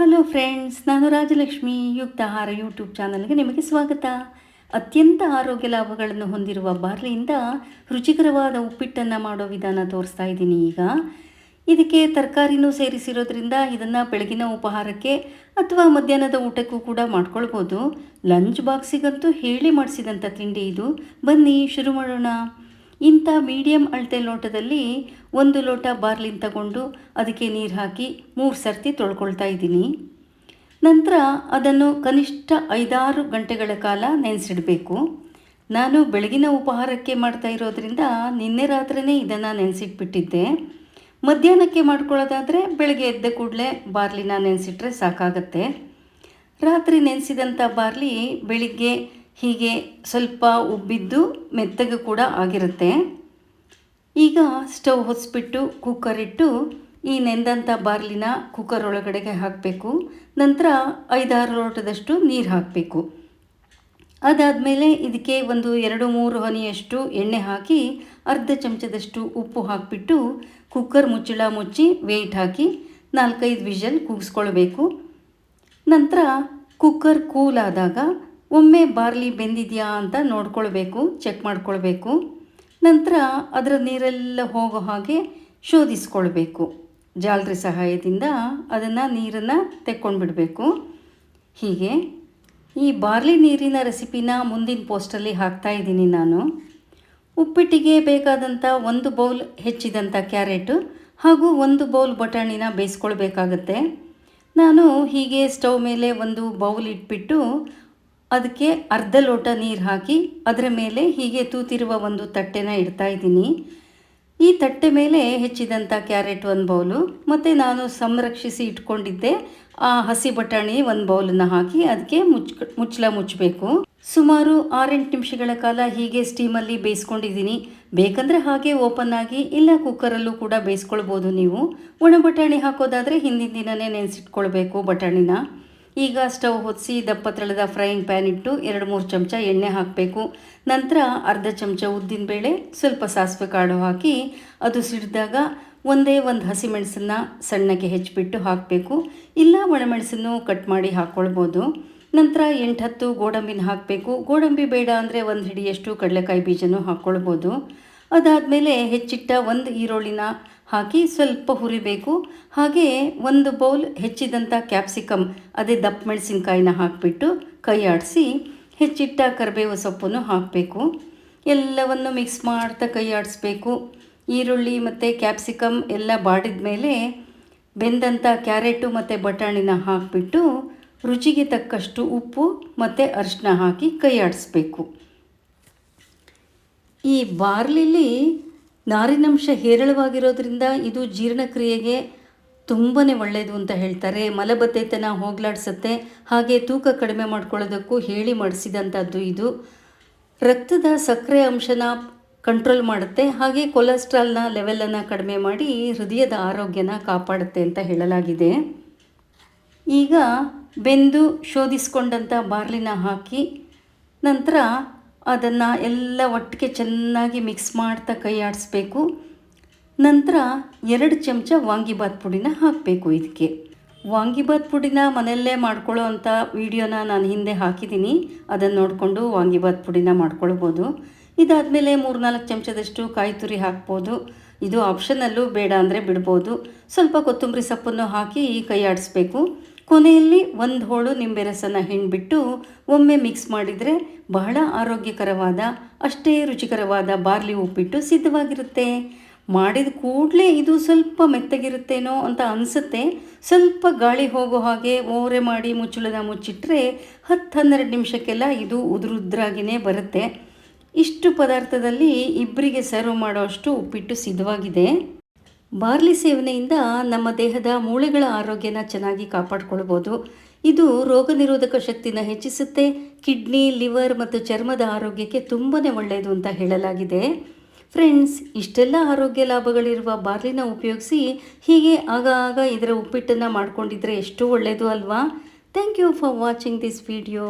Hello friends ನಾನು ರಾಜಲಕ್ಷ್ಮಿ ಯುಕ್ತ ಆಹಾರ ಯೂಟ್ಯೂಬ್ ಚಾನಲ್ಗೆ ನಿಮಗೆ ಸ್ವಾಗತ. ಅತ್ಯಂತ ಆರೋಗ್ಯ ಲಾಭಗಳನ್ನು ಹೊಂದಿರುವ ಬಾರ್ಲಿಯಿಂದ ರುಚಿಕರವಾದ ಉಪ್ಪಿಟ್ಟನ್ನು ಮಾಡೋ ವಿಧಾನ ತೋರಿಸ್ತಾ ಇದ್ದೀನಿ ಈಗ. ಇದಕ್ಕೆ ತರಕಾರಿನೂ ಸೇರಿಸಿರೋದ್ರಿಂದ ಇದನ್ನು ಬೆಳಗಿನ ಉಪಹಾರಕ್ಕೆ ಅಥವಾ ಮಧ್ಯಾಹ್ನದ ಊಟಕ್ಕೂ ಕೂಡ ಮಾಡ್ಕೊಳ್ಬೋದು. ಲಂಚ್ ಬಾಕ್ಸಿಗಂತೂ ಹೇಳಿ ಮಾಡಿಸಿದಂಥ ತಿಂಡಿ ಇದು. ಬನ್ನಿ, ಶುರು ಮಾಡೋಣ. ಇಂಥ ಮೀಡಿಯಮ್ ಅಳತೆ ಲೋಟದಲ್ಲಿ ಒಂದು ಲೋಟ ಬಾರ್ಲಿನ್ ತಗೊಂಡು ಅದಕ್ಕೆ ನೀರು ಹಾಕಿ ಮೂರು ಸರ್ತಿ ತೊಳ್ಕೊಳ್ತಾ ಇದ್ದೀನಿ. ನಂತರ ಅದನ್ನು ಕನಿಷ್ಠ ಐದಾರು ಗಂಟೆಗಳ ಕಾಲ ನೆನೆಸಿಡಬೇಕು. ನಾನು ಬೆಳಗಿನ ಉಪಹಾರಕ್ಕೆ ಮಾಡ್ತಾ ಇರೋದ್ರಿಂದ ನಿನ್ನೆ ರಾತ್ರಿನೇ ಇದನ್ನು ನೆನೆಸಿಟ್ಬಿಟ್ಟಿದ್ದೆ. ಮಧ್ಯಾಹ್ನಕ್ಕೆ ಮಾಡ್ಕೊಳ್ಳೋದಾದರೆ ಬೆಳಗ್ಗೆ ಎದ್ದ ಕೂಡಲೇ ಬಾರ್ಲಿನ ನೆನೆಸಿಟ್ರೆ ಸಾಕಾಗತ್ತೆ. ರಾತ್ರಿ ನೆನೆಸಿದಂಥ ಬಾರ್ಲಿ ಬೆಳಿಗ್ಗೆ ಹೀಗೆ ಸ್ವಲ್ಪ ಉಬ್ಬಿದ್ದು ಮೆತ್ತಗೆ ಕೂಡ ಆಗಿರುತ್ತೆ. ಈಗ ಸ್ಟವ್ ಹೊಸ್ಬಿಟ್ಟು ಕುಕ್ಕರ್ ಇಟ್ಟು ಈ ನೆಂದಂಥ ಬಾರ್ಲಿನ ಕುಕ್ಕರ್ ಒಳಗಡೆಗೆ ಹಾಕಬೇಕು. ನಂತರ ಐದಾರು ಲೋಟದಷ್ಟು ನೀರು ಹಾಕಬೇಕು. ಅದಾದಮೇಲೆ ಇದಕ್ಕೆ ಒಂದು ಎರಡು ಮೂರು ಹನಿಯಷ್ಟು ಎಣ್ಣೆ ಹಾಕಿ ಅರ್ಧ ಚಮಚದಷ್ಟು ಉಪ್ಪು ಹಾಕಿಬಿಟ್ಟು ಕುಕ್ಕರ್ ಮುಚ್ಚಳ ಮುಚ್ಚಿ ವೇಯ್ಟ್ ಹಾಕಿ ನಾಲ್ಕೈದು ವಿಷಲ್ ಕೂಗಿಸ್ಕೊಳ್ಬೇಕು. ನಂತರ ಕುಕ್ಕರ್ ಕೂಲ್ ಆದಾಗ ಒಮ್ಮೆ ಬಾರ್ಲಿ ಬೆಂದಿದೆಯಾ ಅಂತ ನೋಡ್ಕೊಳ್ಬೇಕು ಚೆಕ್ ಮಾಡ್ಕೊಳ್ಬೇಕು. ನಂತರ ಅದರ ನೀರೆಲ್ಲ ಹೋಗೋ ಹಾಗೆ ಶೋಧಿಸ್ಕೊಳ್ಬೇಕು. ಜಾಲರಿ ಸಹಾಯದಿಂದ ಅದನ್ನು ನೀರನ್ನು ತೆಕ್ಕೊಂಡ್ಬಿಡಬೇಕು. ಹೀಗೆ ಈ ಬಾರ್ಲಿ ನೀರಿನ ರೆಸಿಪಿನ ಮುಂದಿನ ಪೋಸ್ಟಲ್ಲಿ ಹಾಕ್ತಾ ಇದ್ದೀನಿ ನಾನು. ಉಪ್ಪಿಟ್ಟಿಗೆ ಬೇಕಾದಂಥ ಒಂದು ಬೌಲ್ ಹೆಚ್ಚಿದಂಥ ಕ್ಯಾರೆಟು ಹಾಗೂ ಒಂದು ಬೌಲ್ ಬಟಾಣಿನ ಬೇಯಿಸ್ಕೊಳ್ಬೇಕಾಗತ್ತೆ. ನಾನು ಹೀಗೆ ಸ್ಟವ್ ಮೇಲೆ ಒಂದು ಬೌಲ್ ಇಟ್ಬಿಟ್ಟು ಅದಕ್ಕೆ ಅರ್ಧ ಲೋಟ ನೀರು ಹಾಕಿ ಅದರ ಮೇಲೆ ಹೀಗೆ ತೂತಿರುವ ಒಂದು ತಟ್ಟೆನ ಇಡ್ತಾ ಇದ್ದೀನಿ. ಈ ತಟ್ಟೆ ಮೇಲೆ ಹೆಚ್ಚಿದಂಥ ಕ್ಯಾರೆಟ್ ಒಂದು ಬೌಲು, ಮತ್ತು ನಾನು ಸಂರಕ್ಷಿಸಿ ಇಟ್ಕೊಂಡಿದ್ದೆ ಆ ಹಸಿ ಬಟಾಣಿ ಒಂದು ಬೌಲನ್ನು ಹಾಕಿ ಅದಕ್ಕೆ ಮುಚ್ ಮುಚ್ಚಲ ಮುಚ್ಚಬೇಕು. ಸುಮಾರು ಆರೆಂಟು ನಿಮಿಷಗಳ ಕಾಲ ಹೀಗೆ ಸ್ಟೀಮಲ್ಲಿ ಬೇಯಿಸ್ಕೊಂಡಿದ್ದೀನಿ. ಬೇಕಂದರೆ ಹಾಗೆ ಓಪನ್ ಆಗಿ ಇಲ್ಲ ಕುಕ್ಕರಲ್ಲೂ ಕೂಡ ಬೇಯಿಸ್ಕೊಳ್ಬೋದು ನೀವು. ಒಣ ಬಟಾಣಿ ಹಾಕೋದಾದರೆ ಹಿಂದಿನ ದಿನವೇ ನೆನೆಸಿಟ್ಕೊಳ್ಬೇಕು ಬಟಾಣಿನ. ಈಗ ಸ್ಟವ್ ಹೊತ್ತಿಸಿ ದಪ್ಪ ತಳದ ಫ್ರೈಯಿಂಗ್ ಪ್ಯಾನ್ ಇಟ್ಟು ಎರಡು ಮೂರು ಚಮಚ ಎಣ್ಣೆ ಹಾಕಬೇಕು. ನಂತರ ಅರ್ಧ ಚಮಚ ಉದ್ದಿನಬೇಳೆ ಸ್ವಲ್ಪ ಸಾಸಿವೆ ಕಾಳು ಹಾಕಿ ಅದು ಸಿಡಿದಾಗ ಒಂದೇ ಒಂದು ಹಸಿಮೆಣಸನ್ನು ಸಣ್ಣಗೆ ಹೆಚ್ಚಿಬಿಟ್ಟು ಹಾಕಬೇಕು. ಇಲ್ಲ ಒಣಮೆಣಸನ್ನು ಕಟ್ ಮಾಡಿ ಹಾಕ್ಕೊಳ್ಬೋದು ನಂತರ ಎಂಟು ಹತ್ತು ಗೋಡಂಬಿನ ಹಾಕಬೇಕು. ಗೋಡಂಬಿ ಬೇಡ ಅಂದರೆ ಒಂದು ಹಿಡಿಯಷ್ಟು ಕಡಲೆಕಾಯಿ ಬೀಜನೂ ಹಾಕ್ಕೊಳ್ಬೋದು ಅದಾದಮೇಲೆ ಹೆಚ್ಚಿಟ್ಟ ಒಂದು ಈರುಳ್ಳಿನ ಹಾಕಿ ಸ್ವಲ್ಪ ಹುರಿಬೇಕು ಹಾಗೆ ಒಂದು ಬೌಲ್ ಹೆಚ್ಚಿದಂಥ ಕ್ಯಾಪ್ಸಿಕಮ್ ಅದೇ ದಪ್ಪ ಮೆಣಸಿನ್ಕಾಯಿನ ಹಾಕಿಬಿಟ್ಟು ಕೈ ಆಡಿಸಿ ಹೆಚ್ಚಿಟ್ಟ ಕರಿಬೇವು ಸೊಪ್ಪನ್ನು ಹಾಕಬೇಕು. ಎಲ್ಲವನ್ನು ಮಿಕ್ಸ್ ಮಾಡ್ತಾ ಕೈ ಆಡಿಸ್ಬೇಕು ಈರುಳ್ಳಿ ಮತ್ತು ಕ್ಯಾಪ್ಸಿಕಮ್ ಎಲ್ಲ ಬಾಡಿದ ಮೇಲೆ ಬೆಂದಂಥ ಕ್ಯಾರೆಟು ಮತ್ತು ಬಟಾಣಿನ ಹಾಕಿಬಿಟ್ಟು ರುಚಿಗೆ ತಕ್ಕಷ್ಟು ಉಪ್ಪು ಮತ್ತು ಅರಿಶಿನ ಹಾಕಿ ಕೈ ಆಡಿಸ್ಬೇಕು ಈ ಬಾರ್ಲಿಲಿ ನಾರಿನಂಶ ಹೇರಳವಾಗಿರೋದ್ರಿಂದ ಇದು ಜೀರ್ಣಕ್ರಿಯೆಗೆ ತುಂಬಾ ಒಳ್ಳೆಯದು ಅಂತ ಹೇಳ್ತಾರೆ. ಮಲಬದ್ಧತೆನ ಹೋಗಲಾಡಿಸುತ್ತೆ. ಹಾಗೆ ತೂಕ ಕಡಿಮೆ ಮಾಡ್ಕೊಳ್ಳೋದಕ್ಕೂ ಹೇಳಿ ಮಾಡಿಸಿದಂಥದ್ದು ಇದು. ರಕ್ತದ ಸಕ್ಕರೆ ಅಂಶನ ಕಂಟ್ರೋಲ್ ಮಾಡುತ್ತೆ. ಹಾಗೆ ಕೊಲೆಸ್ಟ್ರಾಲ್ನ ಲೆವೆಲನ್ನು ಕಡಿಮೆ ಮಾಡಿ ಹೃದಯದ ಆರೋಗ್ಯನ ಕಾಪಾಡುತ್ತೆ ಅಂತ ಹೇಳಲಾಗಿದೆ. ಈಗ ಬೆಂದು ಶೋಧಿಸ್ಕೊಂಡಂಥ ಬಾರ್ಲಿನ ಹಾಕಿ ನಂತರ ಅದನ್ನು ಎಲ್ಲ ಒಟ್ಟಿಗೆ ಚೆನ್ನಾಗಿ ಮಿಕ್ಸ್ ಮಾಡ್ತಾ ಕೈ ಆಡಿಸ್ಬೇಕು. ನಂತರ ಎರಡು ಚಮಚ ವಾಂಗಿಬಾತ್ ಪುಡಿನ ಹಾಕಬೇಕು ಇದಕ್ಕೆ ವಾಂಗಿಬಾತ್ ಪುಡಿನ ಮನೆಯಲ್ಲೇ ಮಾಡ್ಕೊಳ್ಳೋ ಅಂಥ ವೀಡಿಯೋನ ನಾನು ಹಿಂದೆ ಹಾಕಿದ್ದೀನಿ. ಅದನ್ನು ನೋಡಿಕೊಂಡು ವಾಂಗಿಬಾತ್ ಪುಡಿನ ಮಾಡ್ಕೊಳ್ಬೋದು. ಇದಾದಮೇಲೆ ಮೂರ್ನಾಲ್ಕು ಚಮಚದಷ್ಟು ಕಾಯಿ ತುರಿ ಹಾಕ್ಬೋದು. ಇದು ಆಪ್ಷನಲ್ಲೂ ಬೇಡ ಅಂದರೆ ಬಿಡ್ಬೋದು. ಸ್ವಲ್ಪ ಕೊತ್ತಂಬರಿ ಸೊಪ್ಪನ್ನು ಹಾಕಿ ಕೈ ಆಡಿಸ್ಬೇಕು. ಕೊನೆಯಲ್ಲಿ ಒಂದು ಹೋಳು ನಿಂಬೆ ರಸನ ಹಿಂಡ್ಬಿಟ್ಟು ಒಮ್ಮೆ ಮಿಕ್ಸ್ ಮಾಡಿದರೆ ಬಹಳ ಆರೋಗ್ಯಕರವಾದ, ಅಷ್ಟೇ ರುಚಿಕರವಾದ ಬಾರ್ಲಿ ಉಪ್ಪಿಟ್ಟು ಸಿದ್ಧವಾಗಿರುತ್ತೆ. ಮಾಡಿದ ಕೂಡಲೇ ಇದು ಸ್ವಲ್ಪ ಮೆತ್ತಗಿರುತ್ತೇನೋ ಅಂತ ಅನಿಸುತ್ತೆ. ಸ್ವಲ್ಪ ಗಾಳಿ ಹೋಗೋ ಹಾಗೆ ಓರೆ ಮಾಡಿ ಮುಚ್ಚುಳದ ಮುಚ್ಚಿಟ್ರೆ ಹತ್ತು ಹನ್ನೆರಡು ನಿಮಿಷಕ್ಕೆಲ್ಲ ಇದು ಉದುರುದ್ರಾಗಿಯೇ ಬರುತ್ತೆ. ಇಷ್ಟು ಪದಾರ್ಥದಲ್ಲಿ ಇಬ್ಬರಿಗೆ ಸರ್ವ್ ಮಾಡೋ ಅಷ್ಟು ಉಪ್ಪಿಟ್ಟು ಸಿದ್ಧವಾಗಿದೆ. ಬಾರ್ಲಿ ಸೇವನೆಯಿಂದ ನಮ್ಮ ದೇಹದ ಮೂಳೆಗಳ ಆರೋಗ್ಯನ ಚೆನ್ನಾಗಿ ಕಾಪಾಡಿಕೊಳ್ಬೋದು. ಇದು ರೋಗ ನಿರೋಧಕ ಶಕ್ತಿನ ಹೆಚ್ಚಿಸುತ್ತೆ. ಕಿಡ್ನಿ, ಲಿವರ್ ಮತ್ತು ಚರ್ಮದ ಆರೋಗ್ಯಕ್ಕೆ ತುಂಬಾ ಒಳ್ಳೆಯದು ಅಂತ ಹೇಳಲಾಗಿದೆ. ಫ್ರೆಂಡ್ಸ್, ಇಷ್ಟೆಲ್ಲ ಆರೋಗ್ಯ ಲಾಭಗಳಿರುವ ಬಾರ್ಲಿನ ಉಪಯೋಗಿಸಿ ಹೀಗೆ ಆಗ ಆಗ ಇದರ ಉಪ್ಪಿಟ್ಟನ್ನು ಮಾಡಿಕೊಂಡಿದ್ರೆ ಎಷ್ಟು ಒಳ್ಳೆಯದು ಅಲ್ವಾ? Thank you for watching this video.